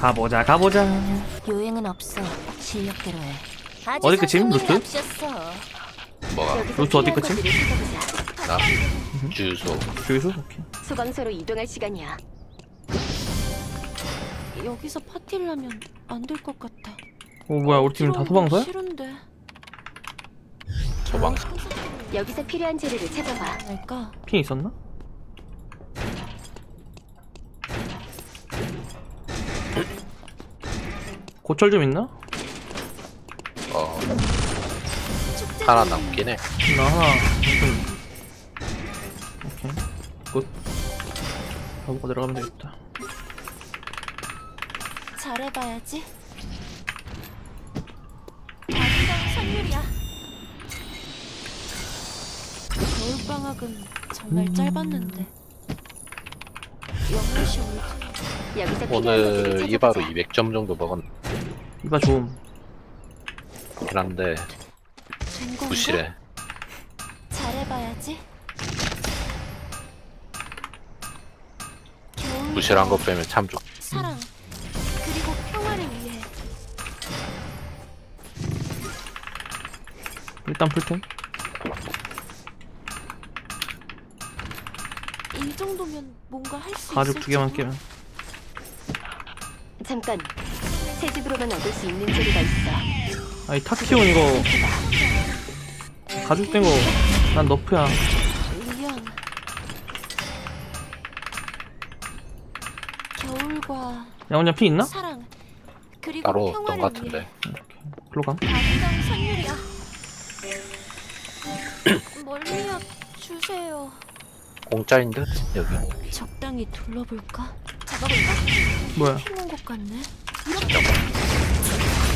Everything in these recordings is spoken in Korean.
가보자 가보자 요행은 없어. 실력대로 해. 어디 끝임, 루트? 뭐가 루트 어디 끝임? 나 주소 주유소? 오케이 소방서로 이동할 시간이야. 여기서 파티를 하면 안 될 것 같아. 어 뭐야 우리 팀다 소방서야? 싫은데. 소방서 여기서 필요한 재료를 찾아봐. 할까? 핑 있었나? 고철 좀 있나? 어 하나 남긴 해 나 하나 좀 오케이 굿 가보고 내려가면 되겠다 잘해봐야지. 선율이야. 겨울 방학은 정말 짧았는데. 여기서 필요한 오늘 것들을 이바로 찾아보자. 200점 정도 먹었긴 이봐 된 건가? 부실해 잘해봐야지. 겨울 부실한 거 빼면 참 좋. 사랑 그리고 평화를 위해 일단 풀템 이 정도면 뭔가 할 수 있을지. 가죽 두 개만 깨면 잠깐. 새 집으로만 얻을 수 있는 재료가 있어. 아이 타키온 이거 가죽 된 거 난 너프야 미안. 겨울과 야 혼자 핑 있나? 사랑 그리고 따로 평화를 것 같은데 글로 감 아기랑 선율이야. 멀미약 주세요. 공짜인 듯 여기 적당히 둘러볼까? 잡아볼까? 뭐야 것 같네. 잠깐만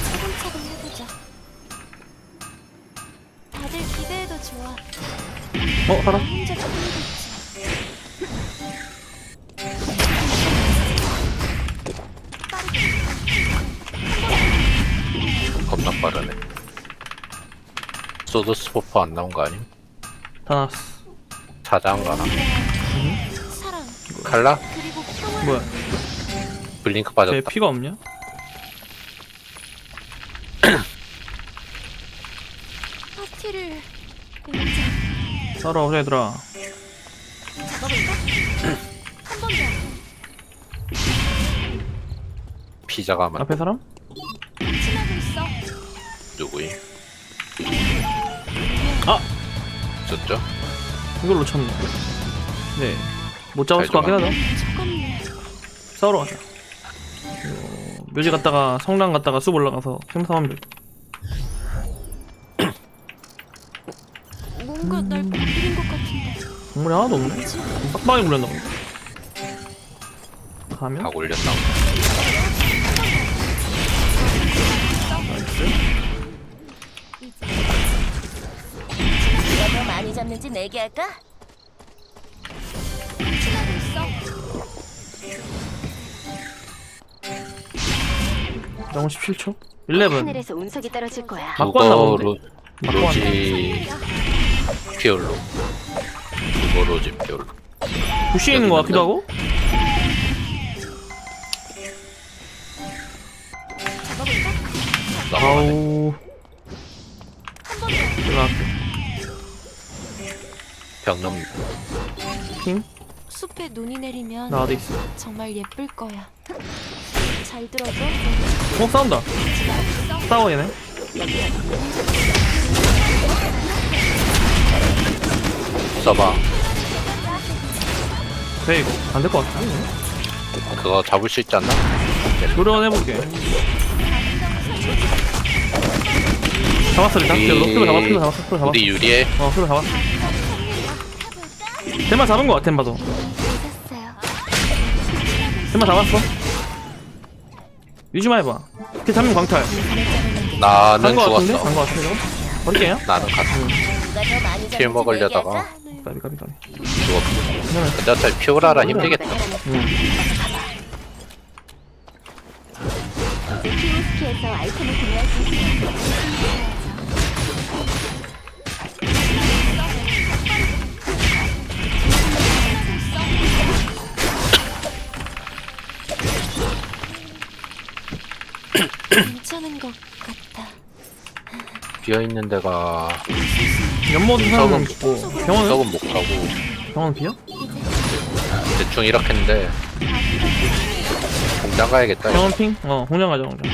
차근차근 해보자. 다들 기대해도 좋아. 어 나 하라 혼자 틀리겠지. 겁나 빠르네 소드 스포퍼 안 나온 거 아님? 다 나왔어 찾아온 거 하나 사랑? 그리고 평화. 뭐야 블링크 쟤 빠졌다 피가 없냐? 따라오자 얘들아. 피자가 만 앞에 사람? 누구임? 아! 졌죠? 이걸 놓쳤네 네못 잡았을 것 같긴 하다. 싸우러 가자 어, 묘지 갔다가 성당 갔다가 숲 올라가서 캠사하면 돼 뭔가 날 동물이 하나도 없네? 빡빡이 물렸나 보네 가면? 다 올렸나? 누가 더 많이 잡는지 내게 할까? 친하고 있어. 영혼 17초? 11 하늘에서 운석이 떨어질 거야. 맞고 왔나 본데? 로, 맞고 왔나? 로지 피올로 로지 피올로 부시에 있는 거 같기도 하고 아우 넘. 핑? 숲에 눈이 내리면 나 어디 있어 정말 예쁠 거야. 잘 들어줘. 어 싸운다 싸워 얘네 써봐 돼 이거 안 될 것 같아. 그거 잡을 수 있지 않나? 노려해볼게. 잡았어 일단. 우리- 필로 필로 잡았어 필로 잡았어 필로 잡았어. 우리 유리해? 어 필로 잡았어. 템마 잡은 거 같아 템 봐도. 됐어요. 템마 잡았어. 유지만 해봐. 그 잡는 광탈. 나는 간거 같은데? 죽었어. 간거 같은데? 버릴게요. 나는 갔어. 킬 잡는지 먹으려다가 까? 까비 까비 까비 근데 어차피 피오라라 힘들겠다 아이템을 구매할 수. 괜찮은 것. 비어 있는 데가 연못 사람은 있고 병원은 썩은 못 가고 병원 비어? 대충 이렇게 했는데 공장 가야겠다 이거 병원 핑? 어 공장 가자 공장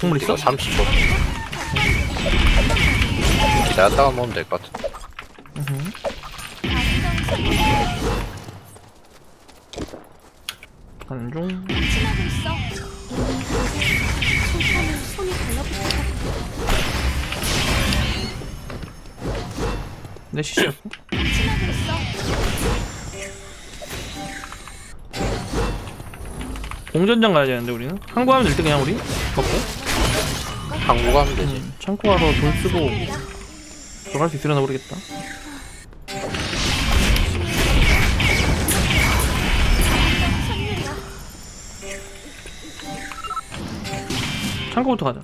국물 있어? 30초 기다렸다가 먹으면 될 것 같은데 으흠. 가는 중 친하고 있어. 손편에 손이 달라붙어. 내 있어. 공전장 가야 되는데 우리는 항구 하면 될 때 그냥 우리 걷고 한국 가면 되지 음, 창고 가서 돈 쓰고 들어갈 수 있으려나 모르겠다 창고부터 가자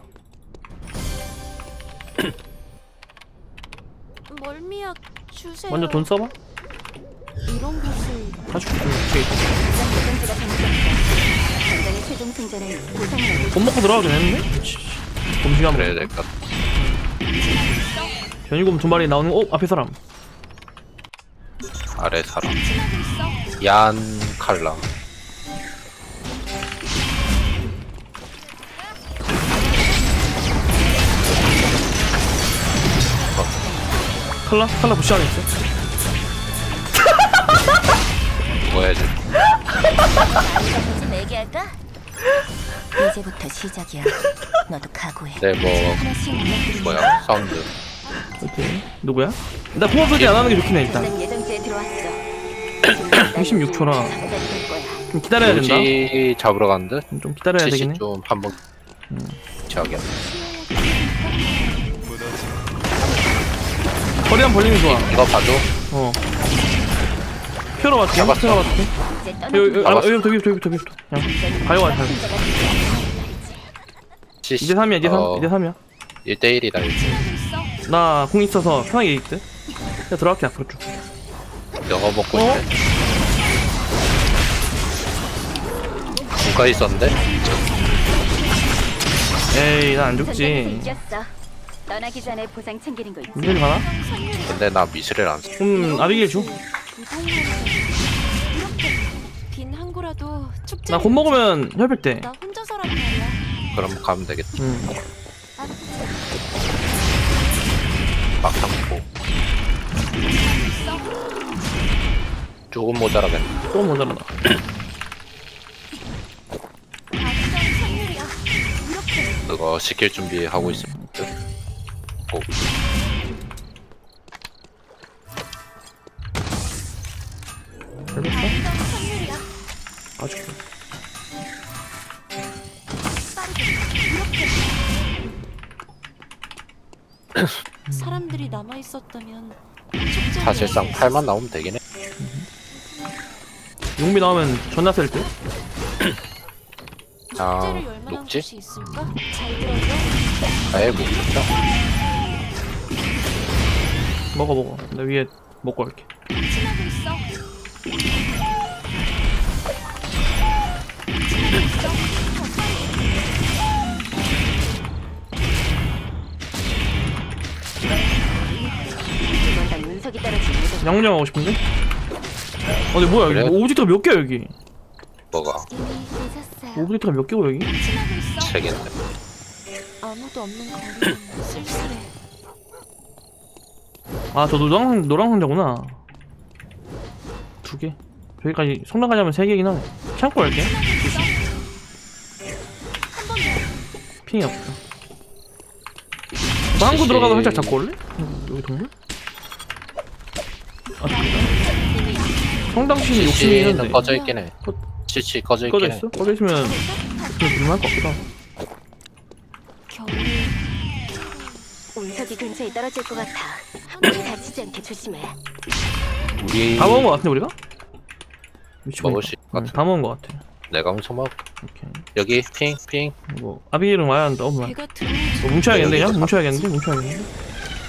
멀미야 주세요. 먼저 돈 써봐 이런 곳을 다 줄게 최종 승자는 보상을 얻을 돈 먹고 들어가긴 했는데? 곰시간 그래야 될 것 같아 변이곰 두 마리 나오는 거, 어? 앞에 사람 아래 사람. 얀 칼라 칼라? 칼라 부시 안에 있어 뭐 해야지 지 내게 할까? 이제부터 시작이야. 너도 각오해. 네뭐 하나씩 무너뜨리는 뭐야 사운드 오케이 누구야? 나 공업 소지 안 하는 게 좋긴 해 일단 난 예정지에 들어왔어. 26 초라 잠자리 될 거야. 좀 기다려야 된다 우지 잡으러 갔는데 좀 기다려야 70좀 한번 저기야 거리 한 벌리면 좋아. 이거 봐줘. 어. 표로 맞게 잡았어. 맞게 이제 여기 여기 아, 여기부터 여기부터 여기부터 그냥 가요 가요 가요 되는 이제 3이야 이제 3 어. 이제 3이야. 1대1이다 이제. 나 공 있어서 편하게 이길 듯. 그냥 들어갈게 앞으로 쭉. 영어 먹고 어? 있네. 누가 있었는데? 에이 나안 죽지. 떠나기 전에 보상 챙기는 거 있지. 문제를 가나? 근데 나 미스를 안 써. 음 아비게일 줘 무동력을 이렇게 빈 항구라도 축제. 나곧 먹으면 협일 때나 혼자서란 말이야. 그럼 가면 되겠다 음. 막상 먹고 조금 모자라겠네 또 모자라다 그거 시킬 준비하고 있을 아줄게 사람들이 남아 있었다면. 사실상 팔만 나오면 되긴 해. 용비 나오면 존나 셀 듯? 아, 녹지? 아예 못 먹자 먹어 먹어 나 위에 먹고 갈게 친하고 있어. 이건 다 운석이 거. 양념 하고 싶은데? 어 근데 뭐야 그래? 여기 오브젝트가 몇 개야 여기 뭐가 늦었어요. 오브젝트가 몇 개고 여기? 친하고 있어. 책인데 아무도 없는 거리는 쓸쓸해. 아 저 노랑 노랑 상자구나. 두개. 저기까지 성당 가자면 세 개긴 하네. 창고 갈게. 핑이 한구 시시. 들어가서 살짝 잡고 올래? 음, 여기 동물? 아 진짜 성당 씨는 욕심이 있는데. 꺼져 있긴 해. 꺼- CC 꺼져 꺼져 있긴 해 있어? 꺼져 있으면 좀 불만할 것 같기도 하고 운석이 근처에 떨어질 것 같아. 우리 다치지 않게 조심해. 우리 다 먹은 것 같은데 우리가? 미치고 먹을 있다. 수 있을 것 응, 같아 다 먹은 것 같아 내가 엄청 먹 오케이 여기 핑핑 뭐 아비게일은 와야 한다 어 뭐야 배가 들어오지. 뭐 뭉쳐야겠는데 그냥? 여기도 뭉쳐야겠는데? 뭉쳐야겠는데?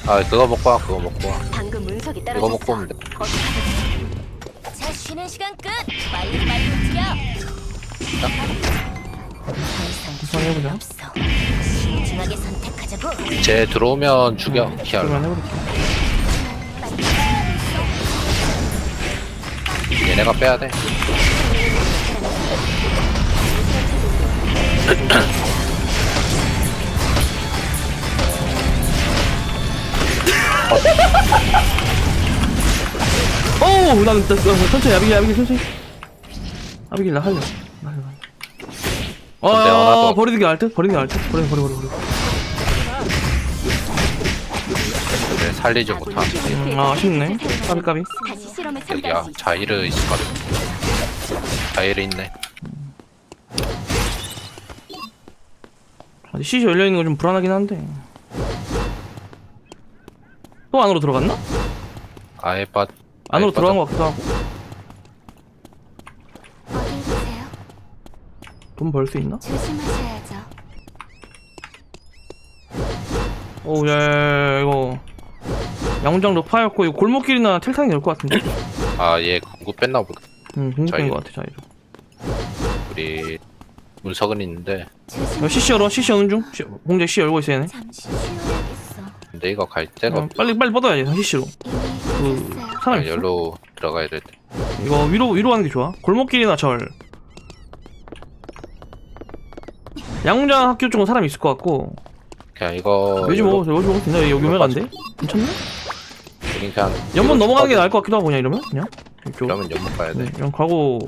아 그거 먹고 와 그거 먹고 와 방금 운석이 이거 떨어졌어. 먹고 오면 돼 어디 가서 자 쉬는 시간 끝. 빨리 빨리 움직여. 더 이상 우선 해보자. 없어. 신중하게 선택하자고. 쟤 들어오면 죽여 그러면 해볼게. 얘네가 빼야 돼 오, 나는 나, 나, 천천히 아비길 아비길 천천히. 아비길 나 할려. 나 할려. 어, 근데 어, 하나도- 버리는 게 알듯 버리는 게 알듯 버려 버려 버려 버려. 살리지 못하는 음, 아 아쉽네. 까비 까비. 다시 여기야 참가할 수 있어. 자이르 있을거든 자이르 있네 아직 CC 열려 있는 거 좀 불안하긴 한데. 또 안으로 들어갔나? 아예 빠 안으로 아예 들어간. 것 같기도 하고. 어디 계세요? 돈 벌 수 있나? 조심하셔야죠. 오, 야, 야, 야, 이거. 양장 높아였고, 이거 골목길이나 텔타이 될 것 같은데? 아얘 공구 뺐나 보다 응, 공격인. 것 같아, 자이로. 우리 문석은 있는데 이거 CC 열어, CC 여는 중. 시- 공제 CC 열고 있어, 얘네. 잠시 쉬어야겠어. 근데 이거 갈 데가 어, 빨리, 빨리 뻗어야지, CC로. 이미 그, 늦었어요. 사람 아, 있어? 열로 들어가야 될 때. 이거 위로, 위로 가는 게 좋아. 골목길이나 절. 양장 학교 쪽은 사람 있을 것 같고. 그냥 이거 요즘 뭐, 뭐, 괜찮아. 여기 유명한데? 괜찮나? 그냥 연못 넘어가는 게. 나을 것 같기도 하고, 그냥 이러면? 그냥? 이쪽. 이러면 연못 가야 돼 네, 그냥 가고,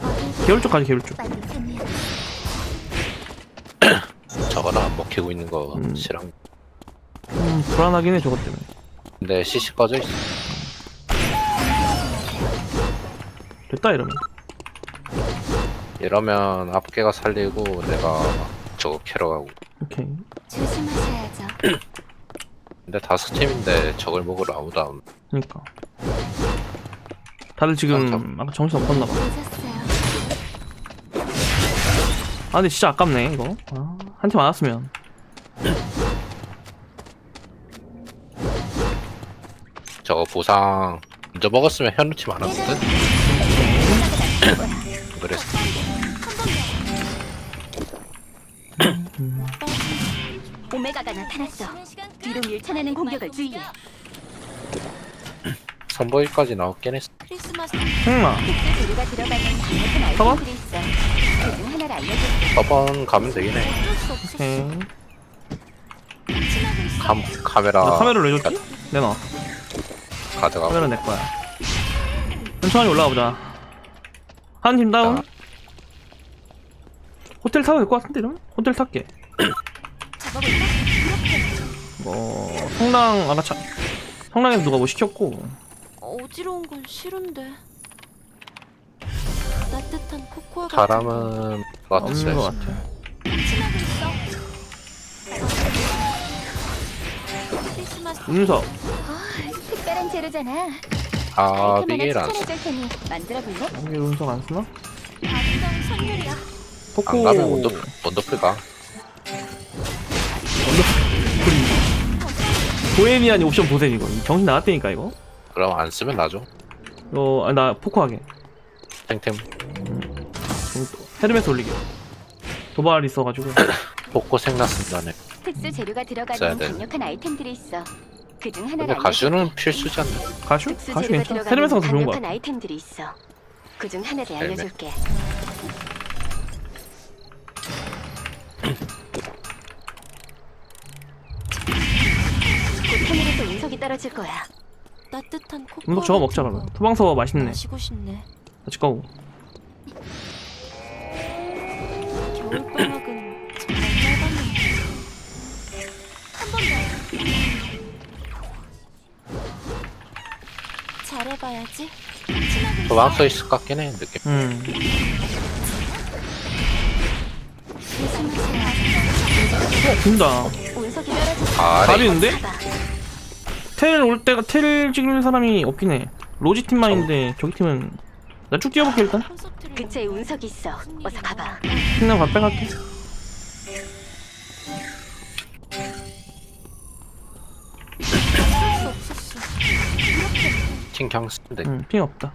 계열 쪽 가지, 계열 쪽. 저거랑 안 먹히고 있는 거 음. 싫어 음, 불안하긴 해, 저것 때문에. 근데 CC 꺼져 있어 됐다, 이러면. 이러면 앞개가 살리고 내가 저거 캐러 가고 오케이. 조심하셔야죠. 근데 다섯 팀인데 저걸 먹으러 아무도 안 그니까. 다들 지금 아까 정신 없었나 봐. 아 근데 진짜 아깝네 이거. 아, 한 팀 안 왔으면. 저거 보상 먼저 먹었으면 현우 팀 안 왔거든 그래서 오메가가 나타났어. 뒤로 밀쳐내는 공격을 주의해. 선보일까지 나왔긴 했어 크리스마스 흥마. 특수 재료가 들어가는 강력한 봐봐. 아이템들이 있어. 그중 하나를 알려줄게. 저번 가면 되긴 해 어쩔 수 없었어. 오케이. 친하고 있어. 감, 카메라 나 카메라를 내줬지? 내놔. 가져가고 카메라 내 거야. 천천히 올라가 보자. 한 팀 다운. 아. 호텔 타도 될것 같은데 이러면? 호텔 탈게. 잡아볼까? 뭐 성당 아까 차, 성당에서 누가 뭐 시켰고 어지러운 건 싫은데. 따뜻한 코코아 같은 사람은 없는 것 같아. 친하고 있어. 크리스마스 음석. 특별한 재료잖아. 아 아이템 비길 하나 안 써. 추천해줄 테니 만들어 볼래? 여기 음석 안 쓰나? 아름다운 선율이야. 포코. 안 가면 원더, 원더풀 가 보헤미안 옵션 보셈 이거. 정신 나갔다니까 이거. 그럼 안 쓰면 나죠 이거 아, 나 포코 하게. 탱탱 또 헤르메스 올리게. 도발 있어가지고. 복고 생났습니다 네 특수 재료가 써야 들어가는 돼. 강력한 아이템들이 있어. 그중 하나를 가슈는 필수지 않나 가슈? 특수 가슈 재료가 괜찮아. 들어가는 헤르메스가 더 좋은 거 강력한. 아이템들이 있어. 그중 하나를. 알려줄게. 운석이 떨어질 거야. 따뜻한 코코아. 음석 저거 먹자 거 그러면. 토방서 맛있네. 마시고 싶네. 같이 가고. 겨울방학은 정말 짧았는데. 한번 더. 잘해봐야지. 친하고 있어. 도망 서 있을 것 같긴 해 느낌 음. 준다. 운석이 떨어질 아 답이 아래 있는데? 거야. 텔 올 때가 텔 찍는 사람이 없긴 해. 로지 팀만 있는데 저기 팀은 나 쭉 뛰어볼게 일단. 근처에 운석이 있어. 어서 가봐. 팀장 가 빼갈게. 팅경 쓰는데 응, 핑 없다.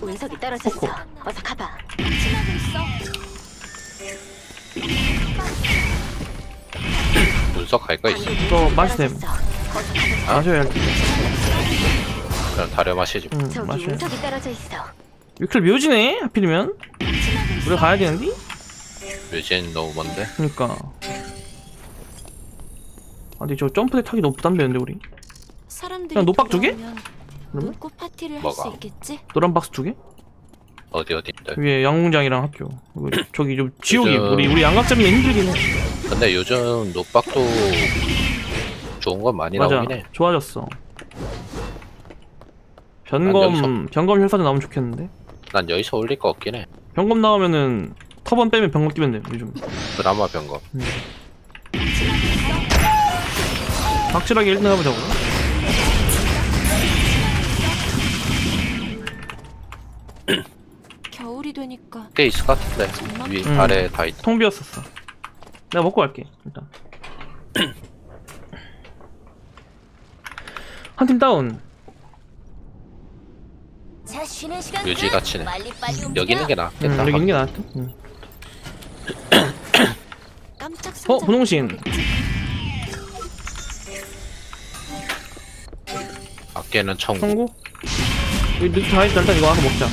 운석이 떨어졌어. 어서 가봐. 친하고 있어. 분석 갈거 있어. 이거 마시셈. 마셔야 할 텐데. 그럼 다려 마시지. 응, 저기 마셔야 돼. 운석이 떨어져 있어. 위클 묘지네 하필이면 우리 가야 되는데? 뮤진 너무 먼데. 그니까 아 근데 저 점프대 타기 너무 부담되는데 우리 사람들이 그냥 노박 두 개? 돌아오면 그러면? 눈꽃 파티를 할 뭐가? 수 있겠지? 노란 박스 두 개? 어디 어디인데. 위에 양궁장이랑 학교 그리고 저기 좀 지옥이 요즘- 우리 우리 양각 잡는 힘들긴 해 근데 요즘 노박도 좋은 건 많이 맞아 나오긴 해. 좋아졌어 난 변검 변검 혈사도 나오면 좋겠는데 난 여기서 올릴 거 없긴 해. 변검 나오면은 터번 빼면 변검 끼면 돼 요즘 드라마 변검. 확실하게 1등 해보자고 겨울이 되니까 꽤 있을 것 같은데. 위 음. 아래 다 있다. 통 비었었어 내가 먹고 갈게 일단 한 팀 다운 자 쉬는 시간. 유지 가치네. 빨리 빨리 여기 있는 게 낫겠다. 응, 여기 있는 게 나았다. 깜짝 상자 어 분홍신 밖에는 청구. 청구 여기 늦게 다 있다 일단 이거 와서 먹자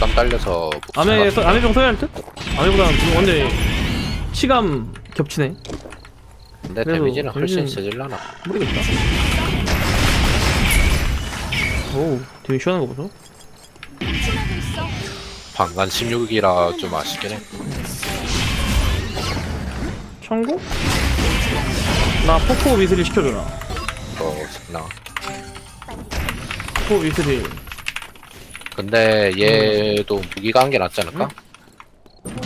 절감 딸려서 아메 써, 아메병 써야 할 듯? 아메보다는 지금 치감 겹치네 근데 그래도 데미지는 훨씬 데미지는- 세질라나. 모르겠다 오우 되게 시원한 거 보소 방간 16이라 좀 아쉽긴 해. 청구? 나 포코 위스리 시켜줘라 어, 나. 포코 위스리 근데 얘도 무기가 한게 낫지 않을까?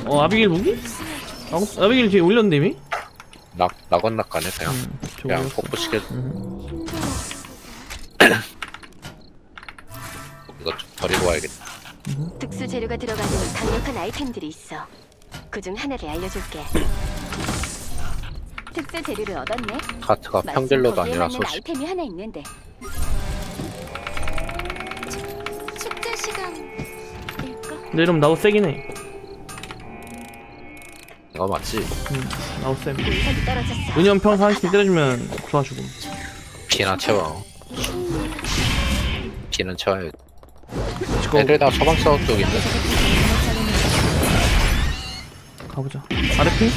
어 아비길 무기? 아, 아비길 뒤에 올렸는데 이미? 락, 낙원낙하네 그냥. 음, 그냥 올렸어. 폭포 시켜. 음. 이거 좀 버리고 와야겠다. 특수 재료가 들어가는 강력한 아이템들이 있어. 그 중 하나를 알려줄게. 특수 재료를 얻었네. 카트가 거기에 아니라서 맞는 아이템이 하나 있는데. 근데 이러면 나도 세긴 해 이거 맞지? 음, 나도 쌤 운석이 떨어졌어. 은연평 사실 때려주면 좋아주고 피나 채워. 피는 채워야 지금 애들 다 소방서 쪽인데 가보자 아래핑?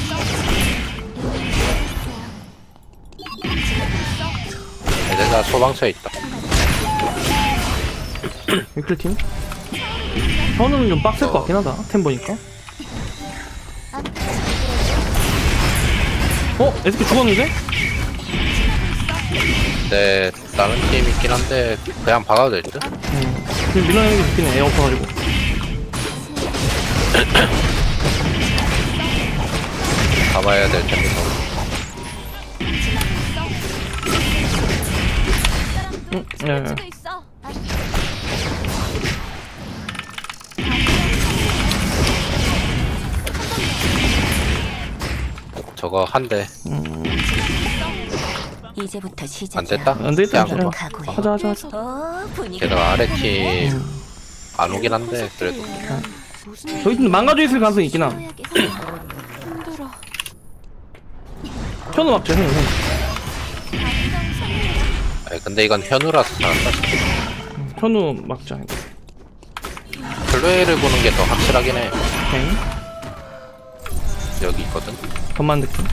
애들 다 소방서에 있다. 위클 팀? 현우는 좀 빡셀 것 같긴 하다 템 보니까 어? SK 죽었는데? 근데 다른 팀 있긴 한데 그냥 박아도 될 듯? 응 지금 밀어내는 게 좋긴 해 에어 없어가지고 가봐야 될 텐데 더. 응? 예, 예. 저거 한대안 이제부터 시작이야. 됐다? 안 되겠다 그냥 그냥. 하자 하자 하자. 게다가 아래 팀 음. 안 오긴 한데 그래도 저기 좀 망가져 있을 가능성이 있긴 함. 현우 막자 현우 현우 아니, 근데 이건 현우라서 잘한다 응, 현우 막자 플레이를 보는 게 더 확실하긴 해 오케이 여기 있거든? 겉만 느낌?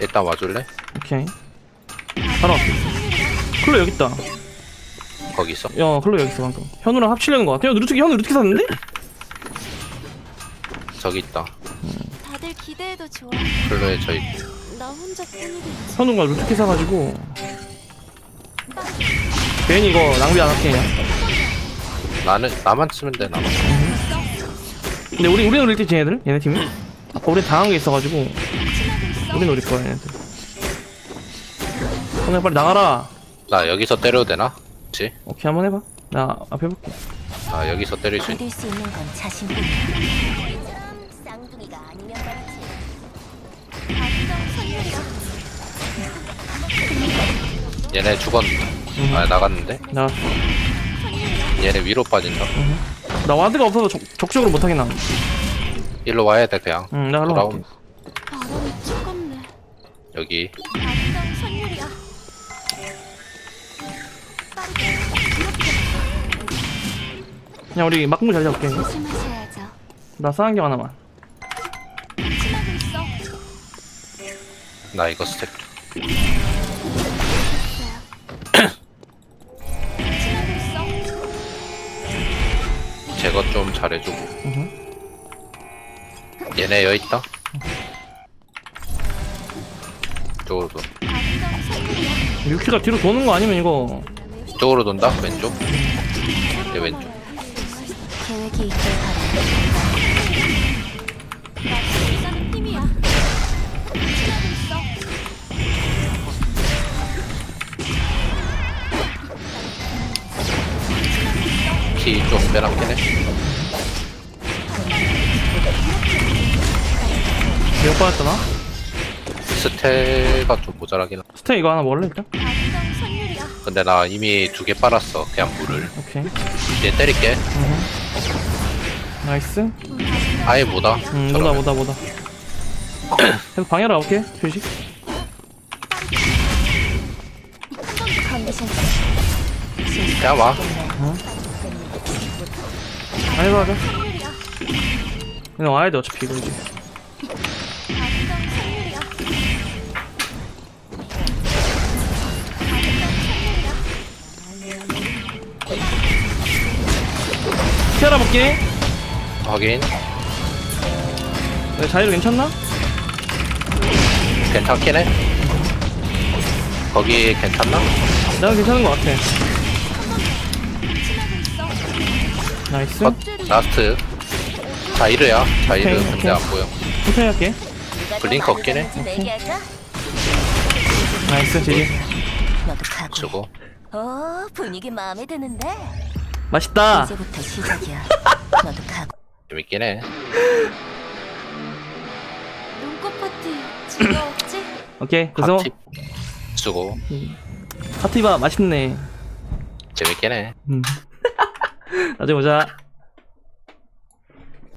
일단 와줄래? 오케이. 바로 앞에 클로 여기 있다. 거기 있어? 야 클로 여기 있어 방금. 현우랑 합치려는 거 같아. 야 루트기 현우 루트기 샀는데? 저기 있다. 다들 기대해도 좋아. 플레이 저 있고. 나 혼자뿐이겠지. 현우가 루트기 사가지고. 괜히 이거 낭비 안 할게 그냥. 나는 나만 쓰면 돼 나만 근데 우리 우리 노릴 때 쟤네들? 얘네 팀이? 아까 우리 당한 게 있어가지고. 우리 노릴 거야 얘네들. 현우야 빨리 나가라. 나 여기서 때려도 되나? 그치? 오케이 한번 해봐. 나 앞에 볼게. 아 여기서 때릴 수 있... 믿을 수 있는 건 자신뿐이야. 쌍둥이가 아니면 말이지. 얘네 죽었는데? 아 나갔는데? 나, 얘네 위로 빠진다 나 와드가 없어서 적, 적극적으로 못하긴 함. 일로 와야 돼 그냥 응, 나 하러 돌아옴. 갈게. 바람이 차갑네. 여기 아리랑 선율이야. 빠르게 그냥 우리 막무 잘 잡을게. 조심하셔야죠. 나 쌍안경 하나만. 있어. 나 이거 스택 제거 좀 잘해주고. 얘네 여기 있다 이쪽으로 돈. 유키가 뒤로 도는 거 아니면 이거 이쪽으로 돈다 왼쪽 얘 왼쪽 계획이 있길. 나 키좀 빼랑긴 해몇 받았더나? 스테가 좀 모자라긴 하 스테 이거 하나 먹을래 일단? 선율이야. 근데 나 이미 두 개 빨았어 그냥 물을 오케이. 얘 때릴게 으흠. 나이스. 아예 못와 음, 뭐다 뭐다 뭐다. 계속 방해하러 가볼게. 휴식. 컨디션 그냥 와 아니. 선율이야. 그냥 와야 돼 어차피 이거 이제. 아리랑 선율이야. 피하라 볼게. 확인 내 자이로 괜찮나? 괜찮긴 해 거기 괜찮나? 나는 괜찮은 것 같아. 나이스. 컷 라스트 자이르야 자이르 오케이, 근데 오케이. 안 보여 천천히 할게. 블링크 없긴 해? 나이스 가고. 주고 어 분위기 마음에 드는데. 맛있다. 이제부터 시작이야. 너도 가고. 재밌긴 해 눈꽃 파티 즐거웠지? 오케이. 그래서 파티 주고 파티바 맛있네. 재밌긴 해 음. 나중에 보자.